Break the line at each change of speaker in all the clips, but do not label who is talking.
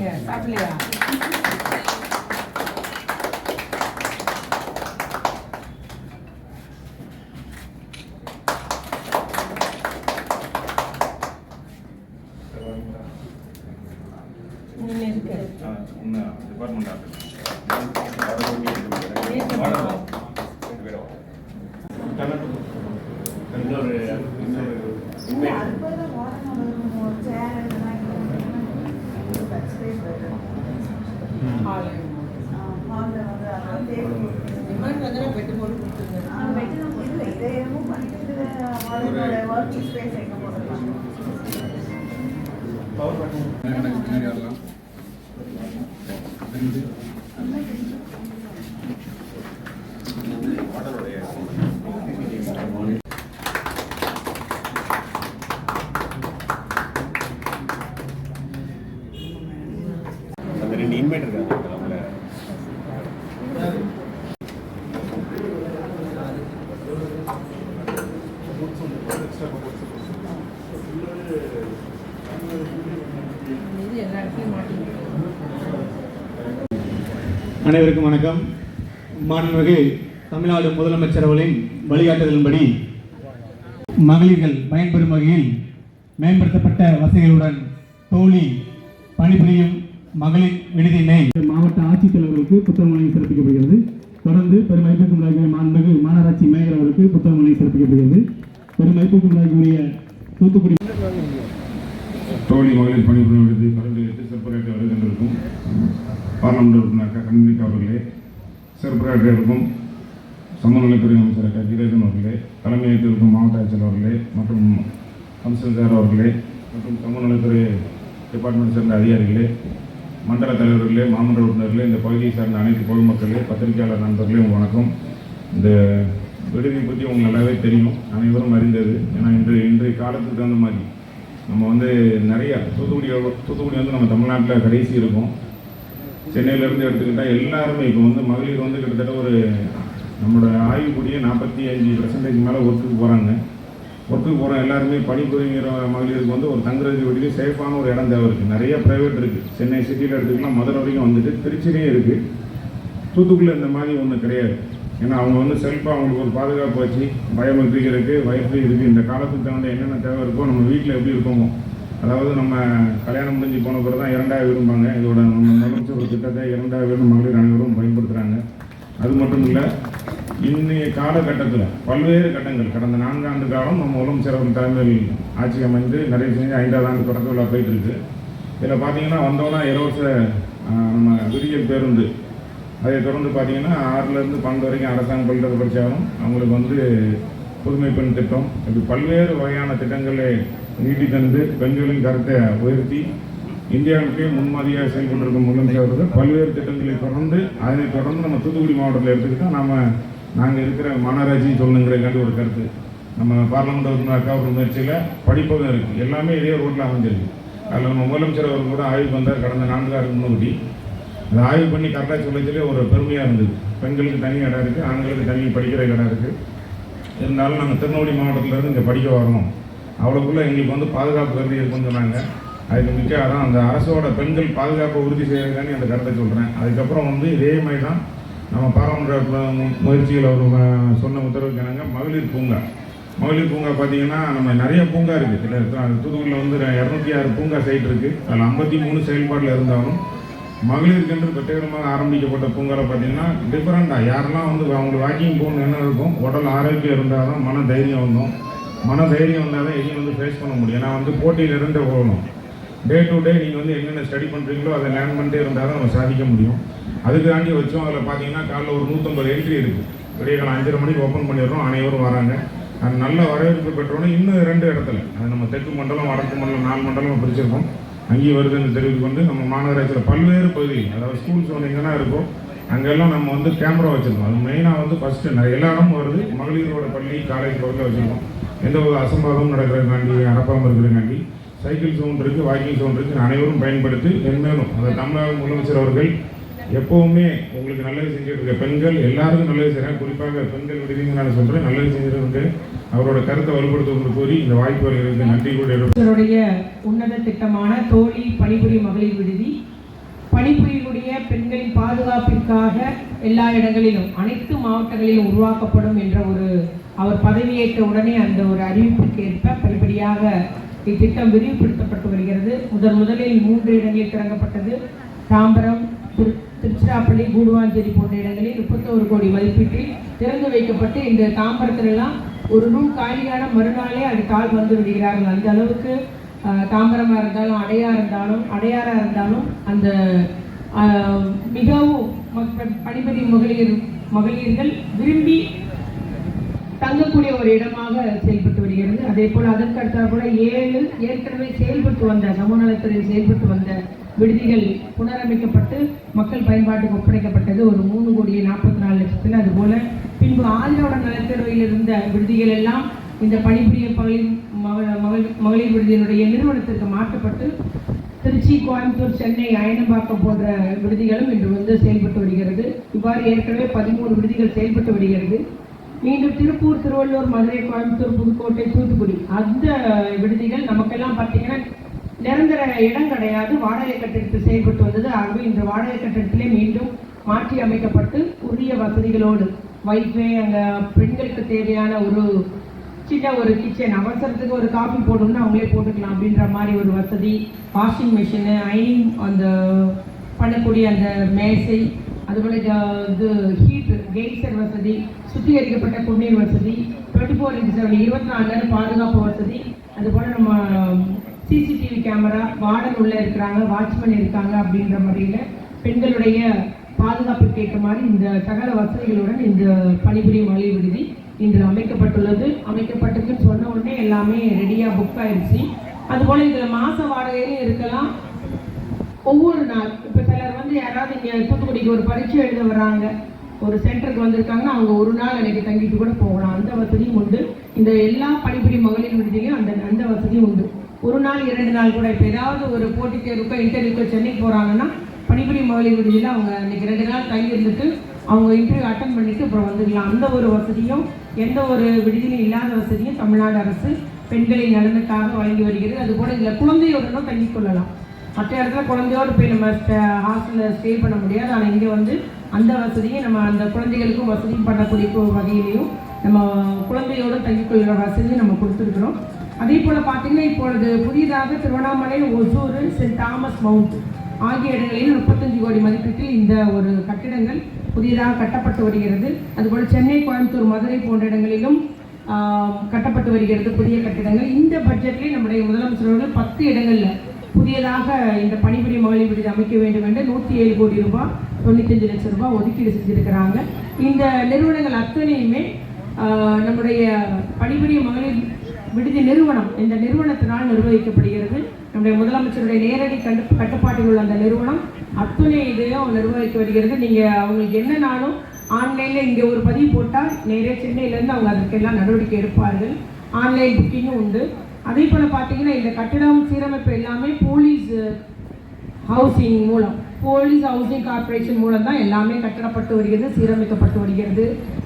கை ஓங்கி தட்டுங்க சாப்பிடலையா நீங்க இருக்கு
டிபார்ட்மெண்ட் இன்னொரு
டிமாண்ட் வந்து பெட்டு போட்டு
இருக்காங்க
மாட்டிங்க
அனைவருக்கும் வணக்கம். மாண்புமிகு தமிழ்நாடு முதலமைச்சர் அவர்களின் வழிகாட்டுதலின்படி மகளிர்கள் பயன்பெறும் வகையில் மேம்படுத்தப்பட்ட வசதிகளுடன் தோழி பணிபுரியும் மகளிர் விடுதியினை மாவட்ட ஆட்சித்தலைவர்களுக்கு புத்தகம் வழங்கி சிறப்பிக்கப்படுகிறது. தொடர்ந்து பெருமைப்பிற்கும் மாண்புமிகு மாநகராட்சி மேயர் அவருக்கு புத்தகம் வழங்கி சிறப்பிக்கப்படுகிறது. பெருமைப்பிற்கும் ராஜ்ய தூத்துக்குடி
தோழி மகளிர் பணிபுரியும் விடுதி பரந்து எட்டு சிறப்புரையாற்ற வருகின்றிருக்கும் பார்லமெண்ட் உறுப்பினர் அக்கா கண்மணிக்கா அவர்களே சிறப்புரையாற்றிருக்கும் சமநலத்துறை அமைச்சர் அக்கா கீரேசன் அவர்களே தலைமையேற்றிருக்கும் மாவட்ட ஆட்சியர் அவர்களே மற்றும் கமிஷனர் அவர்களே மற்றும் சமநலத்துறை டிபார்ட்மெண்ட் சேர்ந்த அதிகாரிகளே மண்டல தலைவர்களே மாமன்ற உறுப்பினர்களே இந்த பகுதியை சார்ந்த அனைத்து பொதுமக்களே பத்திரிகையாளர் நண்பர்களே வணக்கம். இந்த விடுதியை பற்றி உங்களுக்கு நல்லாவே தெரியும் அனைவரும் அறிந்தது. ஏன்னா இன்று இன்றைய காலத்துக்கு தகுந்த மாதிரி நம்ம வந்து நிறைய தூத்துக்குடி தூத்துக்குடி வந்து நம்ம தமிழ்நாட்டில் கடைசி இருக்கும். சென்னையிலேருந்து எடுத்துக்கிட்டால் எல்லாருமே இப்போ வந்து மகளிர் வந்து கிட்டத்தட்ட ஒரு நம்மளோட ஆய்வுக்குடியே நாற்பத்தி அஞ்சு பர்சன்டேஜ் மேலே ஒர்க்குக்கு போகிறாங்க ஒர்க்குக்கு போகிற எல்லாருமே பணிபுரிங்கிற மகளிருக்கு வந்து ஒரு தங்குறதுக்கு வீட்டுக்கு சேஃபான ஒரு இடம் தேவை இருக்குது நிறைய ப்ரைவேட் இருக்குது சென்னை சிட்டியில் எடுத்துக்கலாம் மதுரை வரைக்கும் வந்துட்டு திருச்சிலையும் இருக்குது தூத்துக்குடியில் இந்த மாதிரி ஒன்றும் கிடையாது. ஏன்னா அவங்க வந்து செல்ஃபாக அவங்களுக்கு ஒரு பாதுகாப்பு வச்சு பயோமெட்ரிக் இருக்குது வைஃபை இருக்குது இந்த காலத்துக்கு தகுந்த என்னென்ன தேவை இருக்கோ நம்ம வீட்டில் எப்படி இருக்கோமோ. அதாவது நம்ம கல்யாணம் முடிஞ்சு போன பிறகு தான் இரண்டாவது விரும்பாங்க. இதோட நம்ம முதலமைச்சர் ஒரு திட்டத்தை இரண்டாவது வீடு மகளிர் அனைவரும் பயன்படுத்துகிறாங்க அது மட்டும் இல்லை இன்றைய காலகட்டத்தில் பல்வேறு கட்டங்கள். கடந்த நான்காண்டு காலம் நம்ம உலகம் சிறப்பு தலைமையில் ஆட்சி அமைந்து நிறைய செஞ்சு ஐந்தாவது ஆண்டு தொடக்க விழா போயிட்டுருக்கு. இதில் பார்த்தீங்கன்னா வந்தோன்னா இலவச நம்ம விடியல் பேருந்து. அதை தொடர்ந்து பார்த்தீங்கன்னா ஆறுலேருந்து பன்னெண்டு வரைக்கும் அரசாங்க பள்ளிகள் படித்தாலும் அவங்களுக்கு வந்து புதுமை பெண் திட்டம் இப்படி பல்வேறு வகையான திட்டங்களை நீட்டி தந்து பெண்களின் கருத்தை உயர்த்தி இந்தியாவுக்கே முன்மாதிரியாக செயல்பட்டிருக்கும் முதலமைச்சர் பல்வேறு திட்டங்களை தொடர்ந்து அதனை தொடர்ந்து நம்ம தூத்துக்குடி மாவட்டத்தில் எடுத்துக்கிட்டால் நம்ம நாங்கள் இருக்கிற மாநகராட்சி சொல்லுங்கிறக்காண்டி ஒரு கருத்து. நம்ம பார்லமெண்ட் உறுப்பினர் அக்கா முயற்சியில் படிப்பகம் இருக்குது எல்லாமே இதே ரோட்டில் அமைஞ்சிருக்கு. அதில் நம்ம முதலமைச்சர் அவர்கள் கூட ஆய்வு வந்தார். கடந்த நான்கு ஆறு முன்னூற்றி அதை ஆய்வு பண்ணி கரெக்டாக சொல்ல சொல்லி ஒரு பெருமையாக இருந்தது. பெண்களுக்கு தனி இடம் இருக்குது ஆண்களுக்கு தனி படிக்கிற இடம் இருக்குது இருந்தாலும் நாங்கள் திருநெல்வேலி மாவட்டத்திலேருந்து இங்கே படிக்க வரணும். அவ்வளோக்குள்ளே எங்களுக்கு வந்து பாதுகாப்பு கருதி இருக்குன்னு சொன்னாங்க. அதுக்கு மிக்க அதான் அந்த அரசோட பெண்கள் பாதுகாப்பை உறுதி செய்யறதுக்கானே அந்த கருத்தை சொல்கிறேன் அதுக்கப்புறம் வந்து இதே மாதிரி தான் நம்ம பாராளுமன்ற முயற்சிகள் அவர் சொன்ன உத்தரவுக்கு இணங்க மகளிர் பூங்கா. மகளிர் பூங்கா பார்த்தீங்கன்னா நம்ம நிறைய பூங்கா இருக்குது இல்லை தூத்துக்குடியில் வந்து இரநூத்தி ஆறு பூங்கா சைட் இருக்குது அதில் ஐம்பத்தி மூணு செயல்பாட்டில் இருந்தாலும் மகளிருக்கென்று பிரத்யேகமாக ஆரம்பிக்கப்பட்ட பூங்காவில் பார்த்தீங்கன்னா டிஃப்ரெண்ட்டாக யாரெல்லாம் வந்து அவங்களுக்கு வாக்கிங் போகணும் என்ன இருக்கும் உடல் ஆரோக்கியம் இருந்தால் தான் மன தைரியம் வந்தோம். மன தைரியம் வந்தால் தான் எங்கேயும் வந்து ஃபேஸ் பண்ண முடியும். ஏன்னா வந்து போட்டியில் இருந்து போகணும். டே டு டே நீங்கள் வந்து என்னென்ன ஸ்டடி பண்ணுறீங்களோ அதை லேர்ன் பண்ணிட்டே இருந்தால் தான் நம்ம சாதிக்க முடியும். அதுக்காண்டி வச்சோம். அதில் பார்த்தீங்கன்னா காலைல ஒரு நூற்றம்பது என்ட்ரி இருக்குது விடிய காலம் அஞ்சரை மணிக்கு ஓப்பன் பண்ணிடுறோம். அனைவரும் வராங்க. அது நல்ல வரவேற்பு பெற்றோன்னே இன்னும் ரெண்டு இடத்துல. அது நம்ம தெற்கு மண்டலம் வடக்கு மண்டலம் நாலு மண்டலம் பிரிச்சிருக்கோம். அங்கேயும் வருதுன்னு தெரிவித்து கொண்டு நம்ம மாநகராட்சியில் பல்வேறு பகுதி அதாவது ஸ்கூல்ஸ் வந்து எங்கன்னா இருக்கோ அங்கெல்லாம் நம்ம வந்து கேமரா வச்சுருக்கோம். அது மெயினாக வந்து ஃபஸ்ட்டு நிறைய எல்லா இடமும் வருது. மகளிரோட பள்ளி காலேஜ் பகுதியில் வச்சுருக்கோம். எந்த ஒரு அசம்பாதமும் நடக்கிறதுக்காண்டி அறப்பாமல் இருக்கிறதுக்காண்டி சைக்கிள் சவுண்ட் இருக்குது வாக்கிங் சவுண்ட் இருக்குது அனைவரும் பயன்படுத்தி மென்மேலும் அந்த தமிழக முதலமைச்சர் அவர்கள் எப்போவுமே உங்களுக்கு நல்லது செஞ்சுட்டு இருக்க பெண்கள் எல்லாருக்கும் நல்லது செய்கிறாங்க குறிப்பாக பெண்கள் விடுதியும் நான் சொல்கிறேன் நல்லது செஞ்சுட்டு அவரோட கருத்தை வலுப்படுத்துவது கூறி இந்த வாய்ப்பு வருகிறது நன்றி கூட
இவருடைய உன்னத திட்டமான தோழி பணிபுரி மகளிர் விடுதி. பணிபுரியக்கூடிய பெண்களின் பாதுகாப்பிற்காக எல்லா இடங்களிலும் அனைத்து மாவட்டங்களிலும் உருவாக்கப்படும் என்ற ஒரு அவர் பதவியேற்ற உடனே அந்த ஒரு அறிவிப்புக்கு ஏற்ப படிப்படியாக இத்திட்டம் விரிவுபடுத்தப்பட்டு வருகிறது. முதன் முதலில் மூன்று இடங்களில் தொடங்கப்பட்டது தாம்பரம் திரு திருச்சிராப்பள்ளி கூடுவாஞ்சேரி போன்ற இடங்களில் முப்பத்தோரு கோடி மதிப்பீட்டில் திறந்து வைக்கப்பட்டு இந்த தாம்பரத்திலெல்லாம் ஒரு ரூம் காலியான மறுநாளே அது கால் வந்து விடுகிறார்கள். அந்த அளவுக்கு தாம்பரமாக இருந்தாலும் அடையா இருந்தாலும் அடையாராக இருந்தாலும் அந்த மிகவும் மக்க- பணிபுரி மகளிர் மகளிர்கள் விரும்பி தங்கக்கூடிய ஒரு இடமாக செயல்பட்டு வருகிறது. அதே போல் அதற்கடுத்தால் கூட ஏழு ஏற்கனவே செயல்பட்டு வந்த சமூகநலத்துறையில் செயல்பட்டு வந்த விடுதிகள் புனரமைக்கப்பட்டு மக்கள் பயன்பாட்டுக்கு ஒப்படைக்கப்பட்டது. ஒரு மூணு கோடியே நாற்பத்தி நாலு லட்சத்தில் அதுபோல். பின்பு ஆதிரோட நலத்துறையில் இருந்த விடுதிகள் எல்லாம் இந்த பணிபுரிய மகளிர் மக- மகளிர் விடுதியினுடைய நிறுவனத்திற்கு மாற்றப்பட்டு திருச்சி கோயம்புத்தூர் சென்னை அயனம்பாக்கம் போன்ற விடுதிகளும் இன்று வந்து செயல்பட்டு வருகிறது. இவ்வாறு ஏற்கனவே பதிமூணு விடுதிகள் செயல்பட்டு வருகிறது. மீண்டும் திருப்பூர் திருவள்ளூர் மதுரை கோயம்புத்தூர் புதுக்கோட்டை தூத்துக்குடி அந்த விடுதிகள் நமக்கெல்லாம் பார்த்தீங்கன்னா நிரந்தர இடம் கிடையாது. வாடகை கட்டிடத்தில் செயல்பட்டு வந்தது ஆகவே இந்த வாடகை கட்டிடத்திலே மீண்டும் மாற்றி அமைக்கப்பட்டு உரிய வசதிகளோடு வைஃபை அங்கே பெண்களுக்கு தேவையான ஒரு சின்ன ஒரு கிச்சன் அவசரத்துக்கு ஒரு காஃபி போடணும்னு அவங்களே போட்டுக்கலாம் அப்படின்ற மாதிரி ஒரு வசதி. வாஷிங் மிஷினு ஐனிங் அந்த பண்ணக்கூடிய அந்த மேசை அதுபோல் இது ஹீட் கெய்சர் வசதி சுத்திகரிக்கப்பட்ட குடிநீர் வசதி டுவெண்ட்டி ஃபோர் இன்ட்டு செவன் இருபத்தி நாலு நேரம் பாதுகாப்பு வசதி அதுபோல் நம்ம சிசிடிவி கேமரா வார்டன் உள்ளே இருக்கிறாங்க வாட்ச்மேன் இருக்காங்க அப்படின்ற முறையில் பெண்களுடைய பாதுகாப்புக்கு ஏற்ற மாதிரி இந்த சகல வசதிகளுடன் இந்த பணிபுரியும் மகளிர் விடுதி இன்று அமைக்கப்பட்டுள்ளது. அமைக்கப்பட்டதுன்னு சொன்ன உடனே எல்லாமே ரெடியாக புக் ஆயிடுச்சு அதுபோல் இதில் மாத வாடகையிலும் இருக்கலாம். ஒவ்வொரு நாள் இப்போ சிலர் வந்து யாராவது இங்கே தூத்துக்குடிக்கு ஒரு பரீட்சை எழுத வர்றாங்க ஒரு சென்டருக்கு வந்திருக்காங்க அவங்க ஒரு நாள் அன்னைக்கு தங்கிட்டு கூட போகலாம். அந்த வசதியும் உண்டு. இந்த எல்லா பணிபுரி மகளிர் விடுதியிலையும் அந்த அந்த வசதியும் உண்டு. ஒரு நாள் இரண்டு நாள் கூட இப்போ ஏதாவது ஒரு போட்டித் தேர்வுக்கோ இன்டர்வியூக்கோ சென்னைக்கு போகிறாங்கன்னா பணிபுரி மகளிர் விடுதியில் அவங்க இன்றைக்கி ரெண்டு நாள் தங்கி இருந்துட்டு அவங்க இன்டர்வியூ அட்டன் பண்ணிட்டு அப்புறம் வந்துடலாம். அந்த ஒரு வசதியும் எந்த ஒரு விடுதியிலும் இல்லாத வசதியும் தமிழ்நாடு அரசு பெண்களின் நலனுக்காக வழங்கி வருகிறது. அதுபோல இதில் குழந்தையோடனும் தங்கி கொள்ளலாம். மற்ற இடத்துல குழந்தையோடு போய் நம்ம ஹாஸ்டலில் ஸ்டே பண்ண முடியாது. ஆனால் இங்கே வந்து அந்த வசதியும் நம்ம அந்த குழந்தைகளுக்கும் வசதி பண்ணக்கூடிய வகையிலையும் நம்ம குழந்தையோடு தங்கிக்கொள்கிற வசதியும் நம்ம கொடுத்துருக்குறோம். அதே போல் பார்த்தீங்கன்னா இப்பொழுது புதிதாக Tiruvannamalai Hosur Saint Thomas Mount ஆகிய இடங்களில் முப்பத்தஞ்சு கோடி மதிப்பீட்டில் இந்த ஒரு கட்டிடங்கள் புதிதாக கட்டப்பட்டு வருகிறது. அதுபோல் சென்னை கோயம்புத்தூர் மதுரை போன்ற இடங்களிலும் கட்டப்பட்டு வருகிறது புதிய கட்டிடங்கள். இந்த பட்ஜெட்லேயே நம்முடைய முதலமைச்சர் அவர்கள் பத்து இடங்களில் புதியதாக இந்த பணிபுரி மகளிர் விடுதி அமைக்க வேண்டும் என்று நூற்றி ஏழு கோடி ரூபாய் தொண்ணூத்தஞ்சு லட்சம் ரூபாய் ஒதுக்கீடு செஞ்சுருக்கிறாங்க. இந்த நிறுவனங்கள் அத்தனையுமே நம்முடைய பணிபுரிய மகளிர் விடுதி நிறுவனம் இந்த நிறுவனத்தினால் நிர்வகிக்கப்படுகிறது. நம்முடைய முதலமைச்சருடைய நேரடி கண்டு கட்டுப்பாட்டில் உள்ள அந்த நிறுவனம் அத்துணை இதையும் நிர்வகித்து வருகிறது. நீங்கள் அவங்களுக்கு என்னனாலும் ஆன்லைனில் இங்கே ஒரு பதிவு போட்டால் நேரே சென்னையிலேருந்து அவங்க அதற்கெல்லாம் நடவடிக்கை எடுப்பார்கள். ஆன்லைன் புக்கிங்கும் உண்டு. அதே போல் பார்த்தீங்கன்னா இந்த கட்டிடம் சீரமைப்பு எல்லாமே போலீஸ் ஹவுசிங் மூலம். போலீஸ் ஹவுசிங் கார்ப்பரேஷன் மூலம் தான் எல்லாமே கட்டப்பட்டு வருகிறது சீரமைக்கப்பட்டு வருகிறது.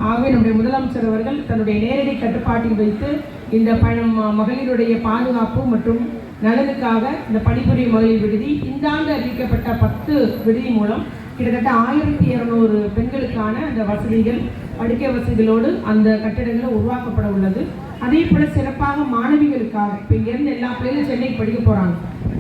ஆகவே நம்முடைய முதலமைச்சர் அவர்கள் தன்னுடைய நேரடி கட்டுப்பாட்டில் வைத்து இந்த பயணம் மகளிருடைய பாதுகாப்பு மற்றும் நலனுக்காக இந்த பணிபுரியும் மகளிர் விடுதி இந்த ஆண்டு அறிவிக்கப்பட்ட பத்து விடுதி மூலம் கிட்டத்தட்ட ஆயிரத்தி இரநூறு பெண்களுக்கான அந்த வசதிகள் படுக்கை வசதிகளோடு அந்த கட்டிடங்களில் உருவாக்கப்பட உள்ளது. அதே போல சிறப்பாக மாணவிகளுக்காக இப்போ இங்கேருந்து எல்லா பிள்ளைகளும் சென்னைக்கு படிக்க போகிறாங்க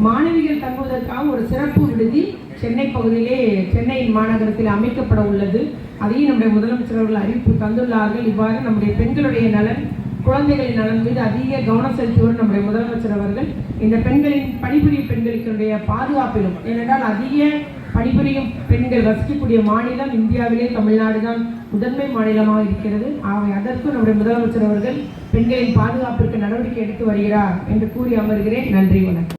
மாணவிகள் தங்குவதற்காக ஒரு சிறப்பு விடுதி சென்னை பகுதியிலே சென்னை மாநகரத்தில் அமைக்கப்பட உள்ளது. அதையும் நம்முடைய முதலமைச்சர் அவர்கள் அறிவிப்பு தந்துள்ளார்கள். இவ்வாறு நம்முடைய பெண்களுடைய நலன் குழந்தைகளின் நலன் மீது அதிக கவனம் செலுத்துவர் நம்முடைய முதலமைச்சர் அவர்கள். இந்த பெண்களின் பணிபுரிய பெண்களுக்கு பாதுகாப்பிலும் ஏனென்றால் அதிக பணிபுரியும் பெண்கள் வசிக்கக்கூடிய மாநிலம் இந்தியாவிலே தமிழ்நாடு தான் முதன்மை மாநிலமாக இருக்கிறது. ஆகவே அதற்கும் நம்முடைய முதலமைச்சர் அவர்கள் பெண்களின் பாதுகாப்பிற்கு நடவடிக்கை எடுத்து வருகிறார் என்று கூறி அமர்கிறேன். நன்றி வணக்கம்.